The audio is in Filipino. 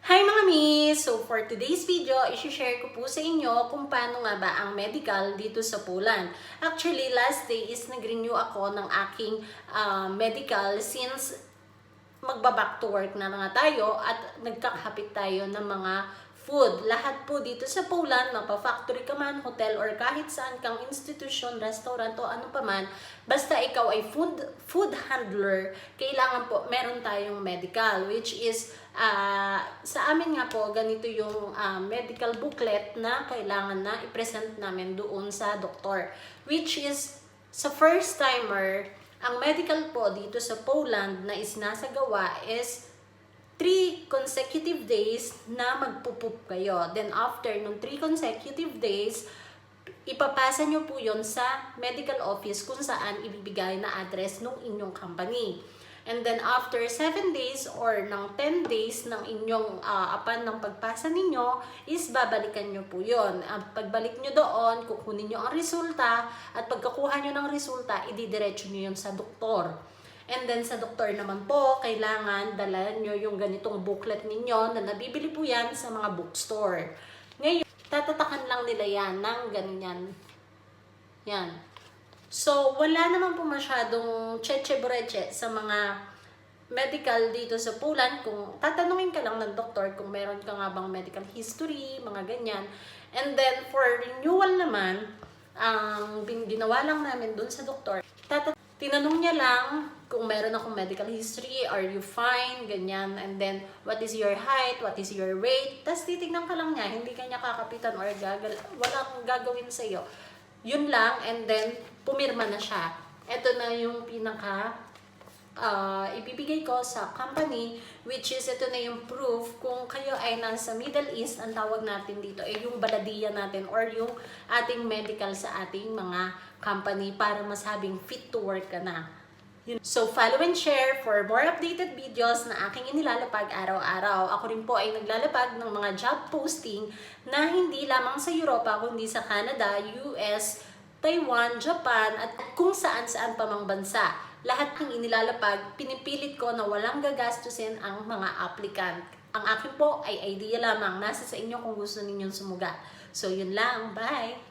Hi mga miss! So for today's video, isi-share ko po sa inyo kung paano nga ba ang medical dito sa Poland. Actually, last day is nag-renew ako ng aking ah, medical since magba-back to work na nga tayo at nagkakapit tayo ng mga food. Lahat po dito sa Poland, mapa-factory ka man, hotel, or kahit saan kang institution, restaurant, o ano pa man, basta ikaw ay food, food handler, kailangan po meron tayong medical, which is, ah, sa amin nga po, ganito yung ah, medical booklet na kailangan na i-present namin doon sa doktor. Which is, sa first timer, ang medical po dito sa Poland na isinasagawa is 3 consecutive days na magpupup kayo. Then after nung 3 consecutive days, ipapasa nyo po yon sa medical office kung saan ibibigay na address ng inyong company. And then after 7 days or ng 10 days ng inyong ah, apan ng pagpasa ninyo is babalikan nyo po yon. Ang pagbalik nyo doon, kukunin nyo ang resulta at pagkakuha nyo ng resulta, ididiretso nyo yun sa doktor. And then sa doktor naman po, kailangan dala nyo yung ganitong booklet ninyo na nabibili po yan sa mga bookstore. Ngayon, tatatakan lang nila yan ng ganyan. Yan. So, wala naman po masyadong cheche-breche sa mga medical dito sa Poland. Kung tatanungin ka lang ng doktor kung meron ka nga bang medical history, mga ganyan. And then, for renewal naman, ang ginawa lang namin dun sa doktor, tata- tinanong niya lang kung meron akong medical history, are you fine, ganyan, and then, what is your height, what is your weight, tapos titignan ka lang niya, hindi ka niya kakapitan or gagal, walang gagawin sa iyo. Yun lang, and then, pumirma na siya. Ito na yung pinaka ah, ibibigay ko sa company which is ito na yung proof kung kayo ay nasa Middle East ang tawag natin dito ay yung baladiya natin or yung ating medical sa ating mga company para masabing fit to work ka na. So, follow and share for more updated videos na aking inilalapag araw-araw. Ako rin po ay naglalapag ng mga job posting na hindi lamang sa Europa, kundi sa Canada, US, Taiwan, Japan, at kung saan-saan pa mang bansa. Lahat ng inilalapag, pinipilit ko na walang gagastusin ang mga applicant. Ang akin po ay idea lamang. Nasa sa inyo kung gusto ninyong sumuga. So, yun lang. Bye!